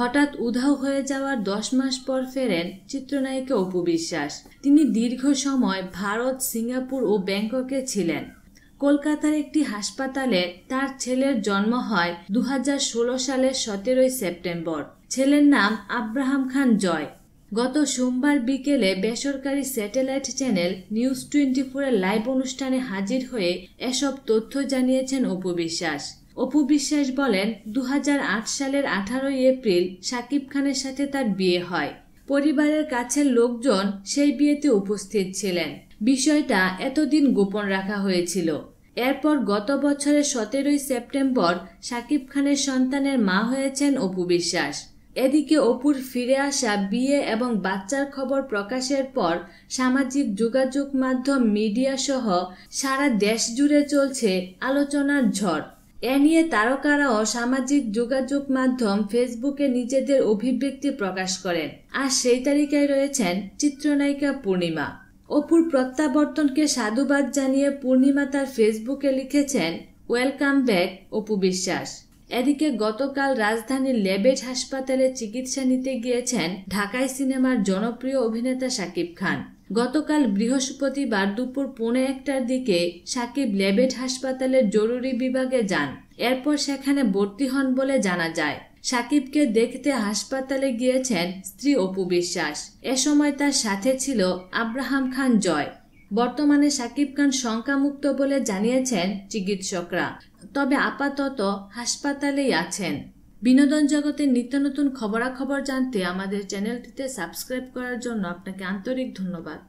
হঠাৎ উধাও হয়ে যাওয়ার দশ মাস পর ফেরেন চিত্রনায়িকা অপু বিশ্বাস। তিনি দীর্ঘ সময় ভারত, সিঙ্গাপুর ও ব্যাংককে ছিলেন। কলকাতার একটি হাসপাতালে তার ছেলের জন্ম হয় দু হাজার ষোলো সালের সতেরোই সেপ্টেম্বর। ছেলের নাম আব্রাহাম খান জয়। গত সোমবার বিকেলে বেসরকারি স্যাটেলাইট চ্যানেল নিউজ টোয়েন্টি ফোরের লাইভ অনুষ্ঠানে হাজির হয়ে এসব তথ্য জানিয়েছেন অপু বিশ্বাস। অপু বিশ্বাস বলেন দু হাজার আট সালের আঠারোই এপ্রিল শাকিব খানের সাথে তার বিয়ে হয়। পরিবারের কাছের লোকজন সেই বিয়েতে উপস্থিত ছিলেন। বিষয়টা এতদিন গোপন রাখা হয়েছিল। এরপর গত বছরের সতেরোই সেপ্টেম্বর শাকিব খানের সন্তানের মা হয়েছেন অপু বিশ্বাস। এদিকে অপুর ফিরে আসা বিয়ে এবং বাচ্চার খবর প্রকাশের পর সামাজিক যোগাযোগ মাধ্যম মিডিয়া সহ সারা দেশ জুড়ে চলছে আলোচনার ঝড়। এ নিয়ে তারকারাও সামাজিক যোগাযোগ মাধ্যম ফেসবুকে নিজেদের অভিব্যক্তি প্রকাশ করেন। আর সেই তালিকায় রয়েছেন চিত্রনায়িকা পূর্ণিমা। অপুর প্রত্যাবর্তনকে সাধুবাদ জানিয়ে পূর্ণিমা তার ফেসবুকে লিখেছেন, ওয়েলকাম ব্যাক, অপু বিশ্বাস। এদিকে গতকাল রাজধানীর লেবেট হাসপাতালে চিকিৎসা নিতে গিয়েছেন ঢাকায় সিনেমার জনপ্রিয় অভিনেতা শাকিব খান। গতকাল বৃহস্পতিবার দুপুর পৌনে একটার দিকে সাকিব লেবেট হাসপাতালের জরুরি বিভাগে যান। এরপর সেখানে ভর্তি হন বলে জানা যায়। সাকিবকে দেখতে হাসপাতালে গিয়েছেন স্ত্রী অপু বিশ্বাস। এ সময় তার সাথে ছিল আব্রাহাম খান জয়। বর্তমানে সাকিব খান শঙ্কামুক্ত বলে জানিয়েছেন চিকিৎসকরা। তবে আপাতত হাসপাতালেই আছেন। বিনোদন জগতের নিত্য নতুন খবরাখবর জানতে আমাদের চ্যানেলটিতে সাবস্ক্রাইব করার জন্য আপনাকে আন্তরিক ধন্যবাদ।